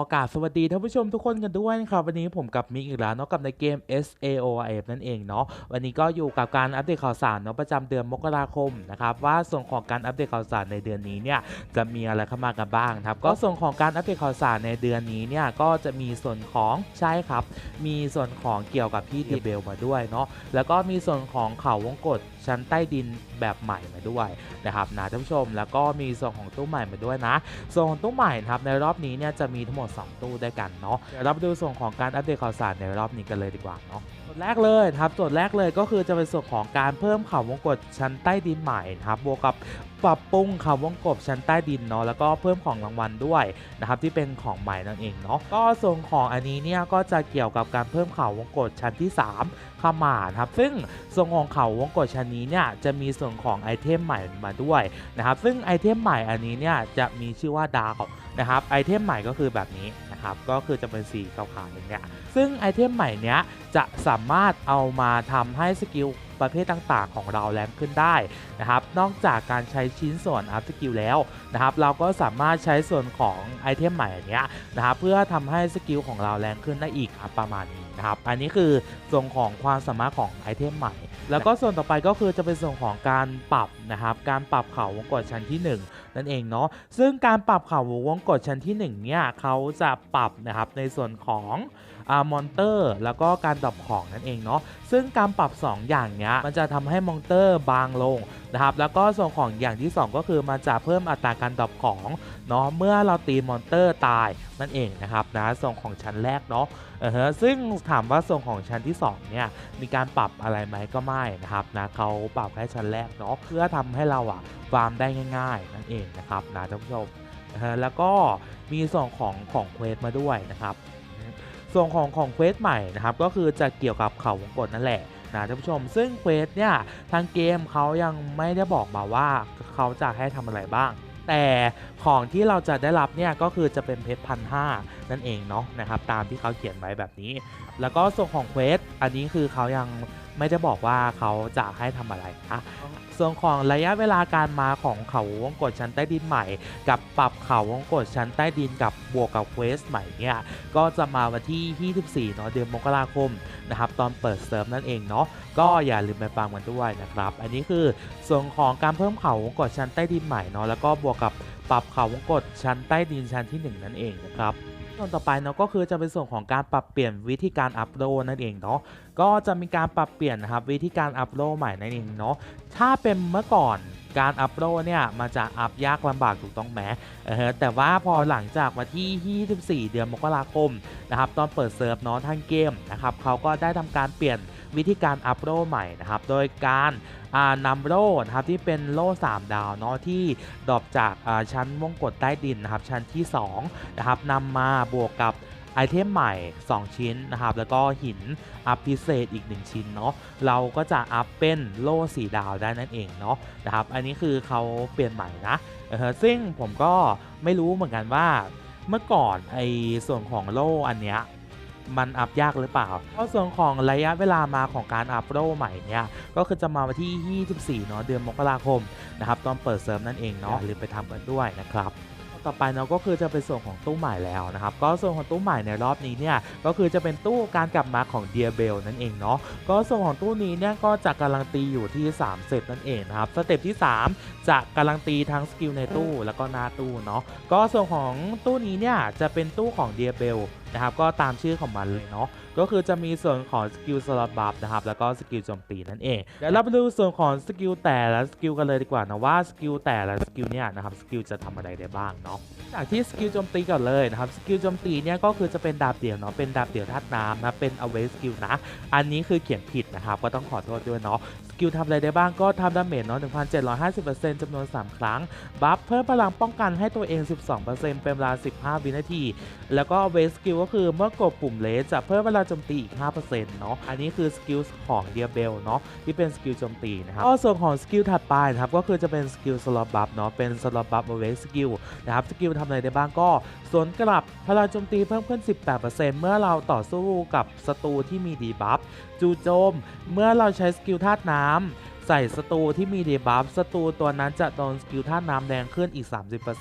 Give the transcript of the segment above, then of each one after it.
อากาศสวัสดีท่านผู้ชมทุกคนกันด้วยนะครับวันนี้ผมกับมิกอีกแล้วเนาะกับในเกม SAOF นั่นเองเนาะวันนี้ก็อยู่กับการอัปเดตข่าวสารเนาะประจำเดือนมกราคมนะครับว่าส่วนของการอัปเดตข่าวสารในเดือนนี้เนี่ยจะมีอะไรเข้ามากันบ้างครับก็ส่วนของการอัปเดตข่าวสารในเดือนนี้เนี่ยก็จะมีส่วนของใช่ครับ มีส่วนของเกี่ยวกับพี่เดเบลมาด้วยเนาะแล้วก็มีส่วนของเขาวงกตชั้นใต้ดินแบบใหม่มาด้วยนะครับนะท่านผู้ชมแล้วก็มีส่วนของตู้ใหม่มาด้วยนะส่วนของตู้ใหม่ครับในรอบนี้เนี่ยจะมีทั้งหมด2 ตู้ด้วยกันเนาะเดี๋ยวเราไปดูส่วนของการอัปเดตข่าวสารในรอบนี้กันเลยดีกว่าเนาะ ส่วนแรกเลยครับส่วนแรกเลยก็คือจะเป็นส่วนของการเพิ่มเขาวงกตชั้นใต้ดินใหม่นะครับบวกกับปรับปรุงเขาวงกบชั้นใต้ดินเนาะแล้วก็เพิ่มของรางวัลด้วยนะครับที่เป็นของใหม่นั่นเองเนาะก็ส่วนของอันนี้เนี่ยก็จะเกี่ยวกับการเพิ่มเขาวงกตชั้นที่ 3 เข้ามาครับซึ่งส่วนของเขาวงกตชั้นนี้เนี่ยจะมีส่วนของไอเทมใหม่มาด้วยนะครับซึ่งไอเทมใหม่อันนี้เนี่ยจะมีชื่อว่าดาวนะครับไอเทมใหม่ก็คือแบบนี้ นะครับก็คือจะเป็นสีขาวๆอย่างเงี้ยซึ่งไอเทมใหม่เนี้ยจะสามารถเอามาทำให้สกิลประเภทต่างๆ ของเราแรงขึ้นได้นะครับนอกจากการใช้ชิ้นส่วนอัพสกิลแล้วนะครับเราก็สามารถใช้ส่วนของไอเทมใหม่อันเนี้ยนะครับเพื่อทำให้สกิลของเราแรงขึ้นได้อีกครับประมาณนี้นะครับอันนี้คือส่วนของความสามารถของไอเทมใหม่ แล้วก็ส่วนต่อไปก็คือจะเป็นส่วนของการปรับนะครับการปรับเขาวงกดชั้นที่ 1 นั่นเองเนาะซึ่งการปรับเขาวงกดชั้นที่1เนี่ยเขาจะปรับนะครับในส่วนของ อามอนเตอร์แล้วก็การดรอปของนั่นเองเนาะซึ่งการปรับ 2 อย่างเนี้ยมันจะทำให้มอนเตอร์บางลงนะครับแล้วก็ส่วนของอย่างที่ 2 ก็คือมันจะเพิ่มอัตราการดรอปของเนาะเมื่อเราตีมอนเตอร์ตายนั่นเองนะครับนะส่วนของชั้นแรกเนาะเออซึ่งถามว่าส่วนของชั้นที่ 2 เนี่ยมีการปรับอะไรไหมก็ไม่นะครับนะเขาปรับแค่ชั้นแรกเนาะเพื่อทำให้เราอะฟาร์มได้ง่าย ๆ นั่นเองนะครับนะท่านผู้ชมแล้วก็มีส่วนของของเควสมาด้วยนะครับ ส่วนของของเควสใหม่นะครับก็คือจะเกี่ยวกับเขาวงกฏนั่นแหละนะท่านผู้ชมซึ่งเควสเนี่ยทางเกมเขายังไม่ได้บอกมาว่าเขาจะให้ทำอะไรบ้าง แต่ของที่เราจะได้รับเนี่ยก็คือจะเป็นเพชรพันห้านั่นเองเนาะนะครับตามที่เขาเขียนไว้แบบนี้ แล้วก็ส่วนของเควสอันนี้คือเขายัง ไม่ได้บอกว่าเขาจะให้ทำอะไรนะส่วนของระยะเวลาการมาของเขาวงกตชั้นใต้ดินใหม่ กับปรับเขาวงกตชั้นใต้ดินกับบวกกับเควสใหม่เนี่ยก็จะมาวันที่ 24เนาะเดือนมกราคมนะครับตอนเปิดเซิร์ฟนั่นเองเนาะก็อย่าลืมไปฟังกันด้วยนะครับ อันนี้คือส่วนของการเพิ่มเขาวงกตชั้นใต้ดินใหม่เนาะแล้วก็บวกกับปรับเขาวงกตชั้นใต้ดินชั้นที่ 1 นั่นเองนะครับ ส่วนต่อไปเนาะก็คือจะเป็นส่วนของการปรับเปลี่ยนวิธีการอัปโหลดนั่นเองเนาะก็จะมีการปรับเปลี่ยนนะครับวิธีการอัปโหลดใหม่นั่นเองเนาะถ้าเป็นเมื่อก่อนการอัปโหลดเนี่ยมันจะอัพยากลำบากถูกต้องไหมเออแต่ว่าพอหลังจากวันที่ 24 เดือนมกราคมนะครับตอนเปิดเซิร์ฟเนาะทางเกมนะครับเขาก็ได้ทำการเปลี่ยนวิธีการอัปโหลดใหม่นะครับโดยการ นำโล่นะครับที่เป็นโล่ 3 ดาวเนาะที่ดรอปจากชั้นวงกตใต้ดินนะครับชั้นที่2นะครับนำมาบวกกับไอเทมใหม่ 2 ชิ้นนะครับ แล้วก็หินอัพพิเศษอีก 1 ชิ้นเนาะเราก็จะอัพเป็นโล่4ดาวได้นั่นเองเนาะนะครับ อันนี้คือเขาเปลี่ยนใหม่นะเออซึ่งผมก็ไม่รู้เหมือนกันว่าเมื่อก่อนไอส่วนของโล่อันเนี้ย มันอัพยากหรือเปล่า เพราะส่วนของระยะเวลามาของการอัพโล่ใหม่เนี่ยก็คือจะมาวันที่ 24เนาะเดือนมกราคมนะครับตอนเปิดเซิร์ฟนั่นเองเนาะหรือไปทำกันด้วยนะครับต่อไปเนาะก็คือจะเป็นส่วนของตู้ใหม่แล้วนะครับ ก็ส่วนของตู้ใหม่ในรอบนี้เนี่ยก็คือจะเป็นตู้การกลับมาของเดียเบลนั่นเองเนาะก็ส่วนของตู้นี้เนี่ยก็จะการันตีอยู่ที่3เซตนั่นเองนะครับสเต็ปที่ 3 จะการันตีทั้งสกิลในตู้แล้วก็หน้าตู้เนาะก็ส่วนของตู้นี้เนี่ยจะเป็นตู้ของเดียเบล นะครับก็ตามชื่อของมันเลยเนาะก็คือจะมีส่วนของสกิลสลับบัฟนะครับแล้วก็สกิลโจมตีนั่นเองเดี๋ยวเราไปดูส่วนของสกิลแต่ละสกิลกันเลยดีกว่านะว่าสกิลแต่ละสกิลเนี่ยนะครับสกิลจะทำอะไรได้บ้างเนาะจากที่สกิลโจมตีก่อนเลยนะครับสกิลโจมตีเนี่ยก็คือจะเป็นดาบเดี่ยวเนาะเป็นดาบเดี่ยวธาตุน้ำนะเป็นอเวสกิลนะอันนี้คือเขียนผิดนะครับก็ต้องขอโทษด้วยเนาะสกิลทำอะไรได้บ้างก็ทำดาเมจเนาะ1,750%จำนวน 3 ครั้ง บัฟเพิ่มพลังป้องกันให้ตัวเอง 12%เป็นเวลา 15 วินาที แล้วก็เวสกิลก็คือเมื่อกดปุ่มเลสจะเพิ่มเวลาโจมตีอีก 5%เนาะอันนี้คือสกิลของเดียเบลเนาะที่เป็นสกิลโจมตีนะครับก็ส่วนของสกิลถัดไปนะครับก็คือจะเป็นสกิลสล็อตบัฟเนาะเป็นสล็อตบัฟเวสกิลนะครับสกิลทำอะไรได้บ้างก็สวนกลับพลังโจมตีเพิ่มขึ้น 18%เมื่อเราต่อสู้กับศัตรูที่มีดีบัฟจูโจม เมื่อเราใช้สกิลธาตุน้ำ ใส่สตูที่มีเดบัฟสตูตัวนั้นจะโดนสกิลท่าน้ำแรงขึ้นอีก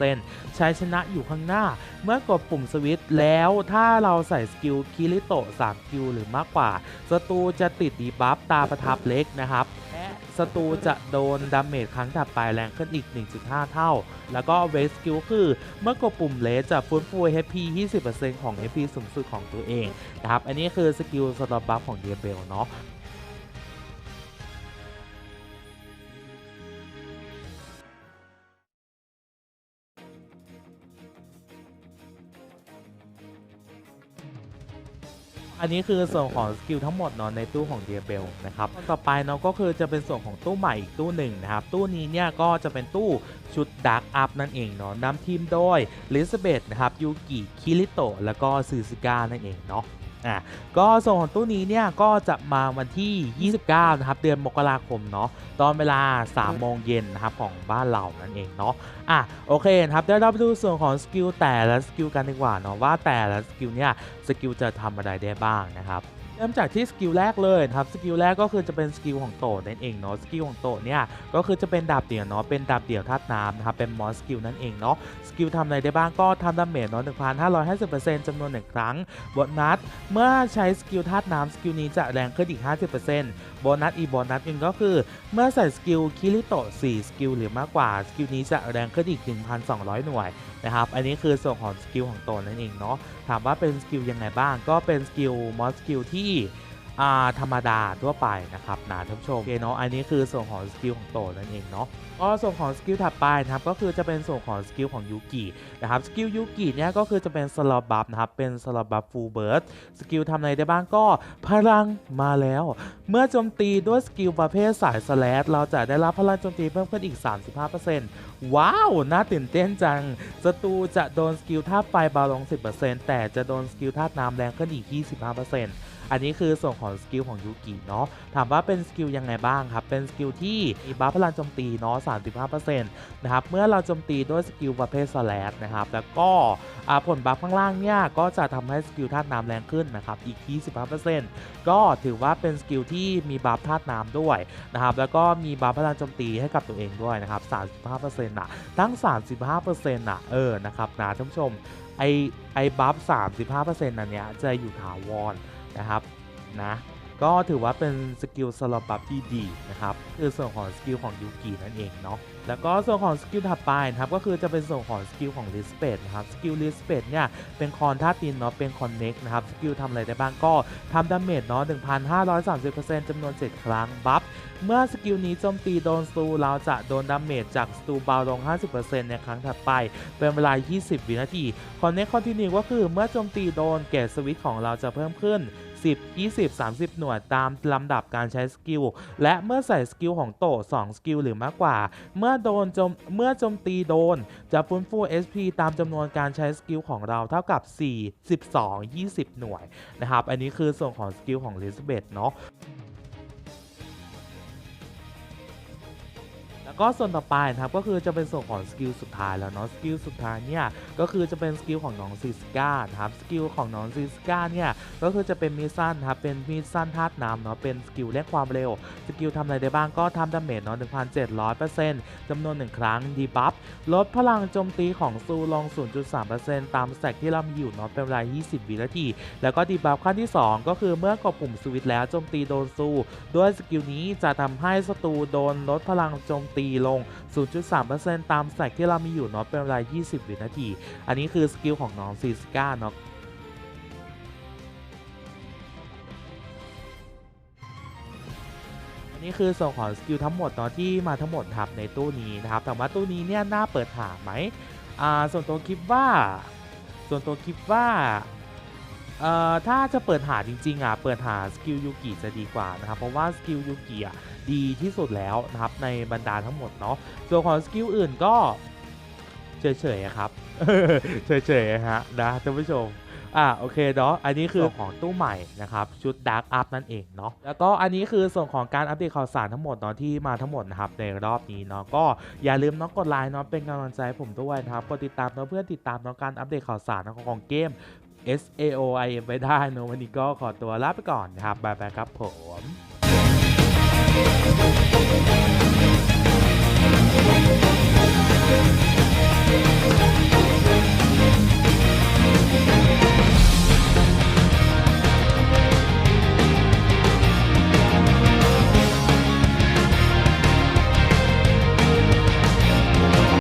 30%ใช้ชนะอยู่ข้างหน้า เมื่อกดปุ่มสวิตช์แล้วถ้าเราใส่สกิลคิริโตะ3สกิลหรือมากกว่าสตูจะติดดีบัฟตาประทับเล็กนะครับและสตูจะโดนดาเมจครั้งถัดไปแรงขึ้นอีก 1.5 เท่า แล้วก็เวสกิลคือ เมื่อกดปุ่มเลสจะฟื้นฟู HP 20%ของ HP สูงสุดของตัวเองนะครับ อันนี้คือสกิลสตอปบัฟของเดียเบลเนาะ อันนี้คือส่วนของสกิลทั้งหมดเนาะในตู้ของเดียเบลนะครับต่อไปเนาะก็คือจะเป็นส่วนของตู้ใหม่อีกตู้หนึ่งนะครับ ตู้นี้เนี่ยก็จะเป็นตู้ชุดดาร์กอัพนั่นเองเนาะนำทีมโดยลิซเบตนะครับยูกิคิริโตะแล้วก็ซูซิก้านั่นเองเนาะ อะก็ส่วนของตู้นี้เนี่ยก็จะมาวันที่ 29 นะครับ เดือนมกราคมเนาะตอนเวลา 3 โมงเย็นนะครับของบ้านเรานั่นเองเนาะอะโอเคนะครับเดี๋ยวเราไปดูส่วนของสกิลแต่ละสกิลกันดีกว่าเนาะว่าแต่ละสกิลเนี่ยสกิลจะทำอะไรได้บ้างนะครับ เริ่มจากที่สกิลแรกเลยครับสกิลแรกก็คือจะเป็นสกิลของโตนั่นเองเนาะสกิลของโตเนี่ยก็คือจะเป็นดาบเดี่ยวเนาะเป็นดาบเดี่ยวธาตุน้ำนะครับเป็นมอสสกิลนั่นเองเนาะสกิลทำอะไรได้บ้างก็ทำดาเมจเนาะ1,550%จำนวนหนึ่งครั้งโบนัสเมื่อใช้สกิลธาตุน้ำสกิลนี้จะแรงขึ้นอีก 50%โบนัสอีโบนัสหนึ่งก็คือ เมื่อใส่สกิลคิริโตะ4สกิลหรือมากกว่าสกิลนี้จะแรงขึ้นอีก 1,200 หน่วยนะครับอันนี้คือส่วนของสกิลของตนนั่นเองเนาะถามว่าเป็นสกิลยังไงบ้างก็เป็นสกิลมอสสกิลที่อ่ธรรมดาทั่วไปนะครับนะท่านผู้ชมโอเคเนาะอันนี้คือส่วนของสกิลของโตนั่นเองเนาะก็ส่วนของสกิลถัดไปนะครับก็คือจะเป็นส่วนของสกิลของยูกินะครับสกิลยูกิเนี่ยก็คือจะเป็นสล็อตบัฟนะครับเป็นสล็อตบัฟฟูลเบิร์ดสกิลทำอะไรได้บ้างก็พลังมาแล้ว เมื่อโจมตีด้วยสกิลประเภทสายสแลชเราจะได้รับพลังโจมตีเพิ่มขึ้นอีก 35%ว้าวน่าตื่นเต้นจังศัตรูจะโดนสกิลธาตุไฟเบาลง 10%แต่จะโดนสกิลธาตุน้ำแรงขึ้นอีก 25% อันนี้คือส่วนของสกิลของยูกิเนาะถามว่าเป็นสกิลยังไงบ้างครับ เป็นสกิลที่มีบัฟพลังโจมตีเนาะ35%นะครับ เมื่อเราโจมตีด้วยสกิลประเภทสแลชนะครับ แล้วก็ผลบัฟข้างล่างเนี่ยก็จะทำให้สกิลธาตุน้ำแรงขึ้นนะครับ อีก 25%ก็ถือว่าเป็นสกิลที่มีบัฟธาตุน้ำด้วยนะครับ แล้วก็มีบัฟพลังโจมตีให้กับตัวเองด้วยนะครับ 35%น่ะ ทั้ง 35%น่ะ เออ นะครับนะท่านผู้ชม ไอไอบัฟ 35%นั่นเนี้ยจะอยู่ถาวร นะครับนะ ก็ถือว่าเป็นสกิลสลับบัฟที่ดีนะครับคือส่วนของสกิลของยูกินั่นเองเนาะแล้วก็ส่วนของสกิลถัดไปนะครับก็คือจะเป็นส่วนของสกิลของลิสเปดนะครับสกิลลิสเปดเนี่ยเป็นคอนท่าตีนเนาะเป็นคอนเน็กนะครับสกิลทำอะไรได้บ้างก็ทำดาเมจเนาะ1,530%จำนวน 7 ครั้งบัฟเมื่อสกิลนี้โจมตีโดนสตูเราจะโดนดาเมจจากสตูเบาลง 50%ในครั้งถัดไป เป็นเวลา 20 วินาทีคอนเน็กคอนติเนียก็คือเมื่อโจมตีโดนเกรดสวิตของเราจะเพิ่มขึ้น 10 20 30 หน่วยตามลำดับการใช้สกิล และเมื่อใส่สกิลของโต2สกิลหรือมากกว่า เมื่อโดนจมเมื่อโจมตีโดน จะฟื้นฟู SP ตามจำนวนการใช้สกิลของเราเท่ากับ 4 12 20 หน่วยนะครับ อันนี้คือส่วนของสกิลของลิซเบตเนาะ ก็ส่วนต่อไปนะครับก็คือจะเป็นส่วนของสกิลสุดท้ายแล้วเนาะสกิลสุดท้ายเนี่ยก็คือจะเป็นสกิลของน้องซิสกานะครับสกิลของน้องซิสกาเนี่ยก็คือจะเป็นมีดสั้นนะครับเป็นมีดสั้นธาตุน้ำเนาะเป็นสกิลเร่งความเร็วสกิลทำอะไรได้บ้างก็ทำดาเมจเนาะ1,700%จำนวน 1 ครั้งดีบัฟลดพลังโจมตีของซูลง 0.3%ตามสแต็กที่เรามีอยู่เนาะเป็นเวลา 20 วินาที แล้วก็ดีบัฟขั้นที่ 2 ก็คือเมื่อกดปุ่มสวิตช์แล้วโจมตีโดนซูด้วยสกิลนี้จะทำให้ศัตรูโดนลดพลังโจมตีลง 0.3%ตามสแต็กที่เรามีอยู่เนาะเป็นเวลา 20 วินาที อันนี้คือสกิลของน้องซีสก้าเนาะอันนี้คือส่วนของสกิลทั้งหมดเนาะที่มาทั้งหมดครับในตู้นี้นะครับแต่ว่าตู้นี้เนี่ยน่าเปิดหาไหมอ่าส่วนตัวคิดว่า ส่วนตัวคิดว่า เอ่อถ้าจะเปิดหาจริงๆอะเปิดหาสกิลยูกิจะดีกว่านะครับเพราะว่าสกิลยูกิอะดีที่สุดแล้วนะครับในบรรดาทั้งหมดเนาะส่วนของสกิลอื่นก็เฉยๆอะครับเฉยๆอะฮะนะท่านผู้ชมอ่าโอเคเนาะอันนี้คือส่วนของตู้ใหม่นะครับชุด Dark Up นั่นเองเนาะแล้วก็อันนี้คือส่วนของการอัปเดตข่าวสารทั้งหมดเนาะที่มาทั้งหมดนะครับในรอบนี้เนาะก็อย่าลืมเนาะกดไลค์เนาะเป็นกำลังใจให้ผมด้วยนะครับกดติดตามเนาะเพื่อติดตามเนาะการอัปเดตข่าวสารของของเกม S A O I M ไปได้นะวันนี้ก็ขอตัวลาไปก่อนนะครับบายบายครับผม